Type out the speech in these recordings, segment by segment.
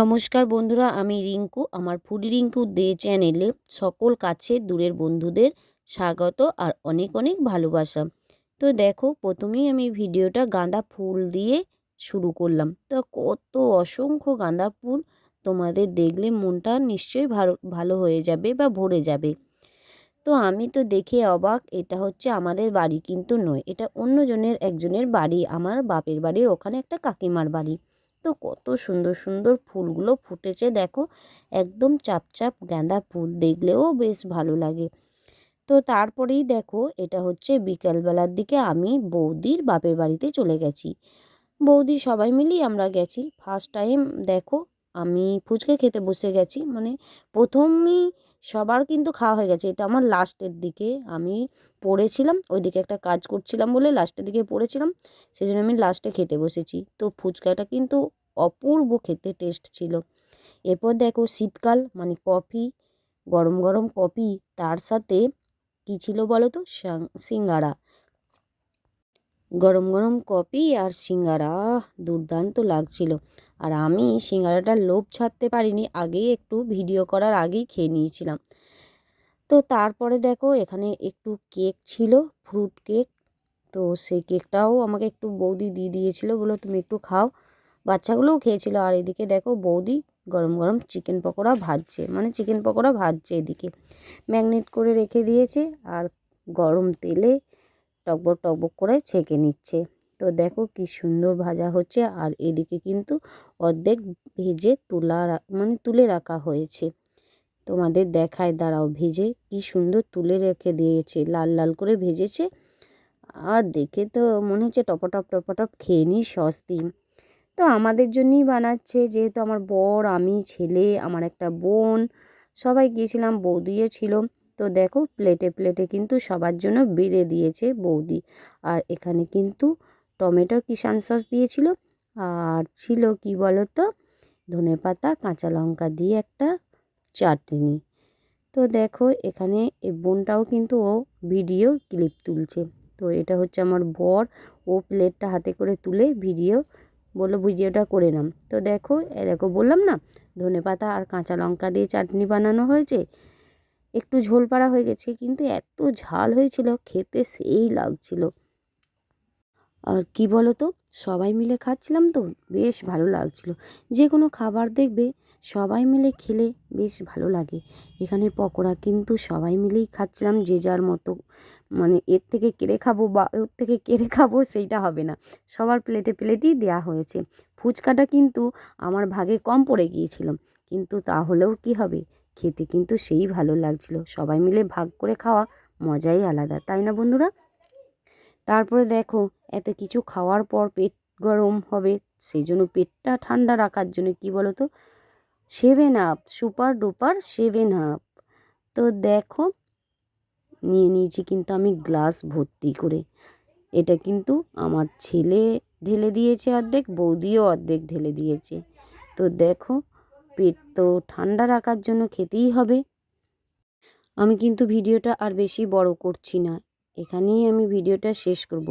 নমস্কার বন্ধুরা, আমি রিঙ্কু। আমার ফুডি রিঙ্কু দে চ্যানেলে সকল কাছে দূরের বন্ধুদের স্বাগত আর অনেক অনেক ভালোবাসা। তো দেখো, প্রথমেই আমি ভিডিওটা গাঁদা ফুল দিয়ে শুরু করলাম। তো কত অসংখ্য গাঁদা ফুল তোমাদের দেখলে মনটা নিশ্চয়ই ভালো ভালো হয়ে যাবে বা ভরে যাবে। তো আমি তো দেখে অবাক, এটা হচ্ছে আমাদের বাড়ি কিন্তু নয়, এটা অন্যজনের, একজনের বাড়ি, আমার বাপের বাড়ির ওখানে একটা কাকিমার বাড়ি। তো কত সুন্দর সুন্দর ফুলগুলো ফুটেছে। দেখো, একদম চাপচাপ গাঁদা ফুল, দেখলেও বেশ ভালো লাগে। তো তারপরেই দেখো, এটা হচ্ছে বিকালবেলার দিকে আমি বৌদির বাপের বাড়িতে চলে গেছি। বৌদি সবাই মিলেই আমরা গেছি। ফার্স্ট টাইম দেখো আমি ফুচকা খেতে বসে গেছি। মানে প্রথমই সবার কিন্তু খাওয়া হয়ে গেছে। এটা আমার লাস্টের দিকে। আমি পড়েছিলাম, ওইদিকে একটা কাজ করছিলাম বলে লাস্টের দিকে পড়েছিলাম। সেই জন্য আমি লাস্টে খেতে বসেছি। তো ফুচকাটা কিন্তু অপূর্ব খেতে টেস্ট ছিল। এরপর দেখো শীতকাল মানে কফি, গরম গরম কফি, তার সাথে কী ছিল বলো তো সিঙ্গারা। গরম গরম কফি আর সিঙ্গারা। দুর্দান্ত লাগছিল। আর আমি সিঙ্গারাটার লোভ ছাড়তে পারিনি, আগেই একটু ভিডিও করার আগেই খেয়ে নিয়েছিলাম। তো তারপরে দেখো, এখানে একটু কেক ছিল, ফ্রুট কেক। তো সেই কেকটাও আমাকে একটু বৌদি দিয়ে দিয়েছিল বলো তুমি একটু খাও। বাচ্চাগুলোও খেয়েছিল। আর এদিকে দেখো, বৌদি গরম গরম চিকেন পকোড়া ভাজছে। মানে চিকেন পকোড়া ভাজছে এদিকে। ম্যাগনেট করে রেখে দিয়েছে। আর গরম তেলে টকবক টকবক করে ছেঁকে নিচ্ছে। তো দেখো কি সুন্দর ভাজা হচ্ছে আর এদিকে কিন্তু অর্ধেক ভেজে তোলা মানে তুলে রাখা হয়েছে। তোমাদের দেখায়, দাঁড়াও, ভেজে কি সুন্দর তুলে রেখে দিয়েছে, লাল লাল করে ভেজেছে। আর দেখে তো মনে হচ্ছে টপটপ টপটপ খেয়ে নিই সস্তি। তো আমাদের জন্যই বানাচ্ছে, যেহেতু আমার বর, আমি, ছেলে, আমার একটা বোন, সবাই গিয়েছিলাম, বৌদিও ছিল। তো দেখো প্লেটে প্লেটে কিন্তু সবার জন্য বেড়ে দিয়েছে বৌদি। আর এখানে কিন্তু টমেটোর কিষান সস দিয়েছিল। আর ছিল কি বলতো? ধনে পাতা, কাঁচা লঙ্কা দিয়ে একটা চাটনি। তো দেখো এখানে এই বোনটাও কিন্তু ও ভিডিও ক্লিপ তুলছে। তো এটা হচ্ছে আমার বর। ও প্লেটটা হাতে করে তুলে ভিডিও বলল, ভিডিওটা করে নাম। তো দেখো, এ দেখো বললাম না, ধনে পাতা আর কাঁচা লঙ্কা দিয়ে চাটনি বানানো হয়েছে। একটু ঝোল পাড়া হয়ে গেছে, কিন্তু এত ঝাল হয়েছিল, খেতে সেই লাগছিল। আর কি বলো তো সবাই মিলে খাচ্ছিলাম তো, বেশ ভালো লাগছিল। যে কোনো খাবার দেখবে, সবাই মিলে খেলে বেশ ভালো লাগে। এখানে পকোড়া কিন্তু সবাই মিলেই খাচ্ছিলাম, যে যার মতো। মানে এর থেকে কেড়ে খাব বা ওর থেকে কেড়ে খাব সেইটা হবে না। সবার প্লেটে প্লেটেই দেওয়া হয়েছে। ফুচকাটা কিন্তু আমার ভাগে কম পড়ে গিয়েছিল। কিন্তু তাহলেও কি হবে? খেতে কিন্তু সেই ভালো লাগছিল। সবাই মিলে ভাগ করে খাওয়া মজাই আলাদা, তাই না বন্ধুরা? তারপরে দেখো, এত কিছু খাওয়ার পর পেট গরম হবে সেই জন্য পেটটা ঠান্ডা রাখার জন্য কি বলো তো Seven Up super duper Seven Up তো দেখো, নিয়ে নিয়েছি কিন্তু আমি গ্লাস ভর্তি করে। এটা কিন্তু আমার ছেলে ঢেলে দিয়েছে অর্ধেক, বৌদিও অর্ধেক ঢেলে দিয়েছে। তো দেখো পেট তো ঠান্ডা রাখার জন্য খেতেই হবে। আমি কিন্তু ভিডিওটা আর বেশি বড় করছি না। এখানেই আমি ভিডিওটা শেষ করব।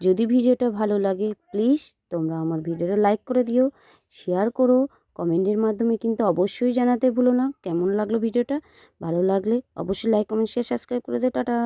যদি ভিডিওটা ভালো লাগে প্লিজ তোমরা আমার ভিডিওটা লাইক করে দিও শেয়ার করো কমেন্টের মাধ্যমে কিন্তু অবশ্যই জানাতে ভুলো না। কেমন লাগল ভিডিওটা? ভালো লাগলে অবশ্যই লাইক কমেন্ট শেয়ার সাবস্ক্রাইব করে দিও। টাটা!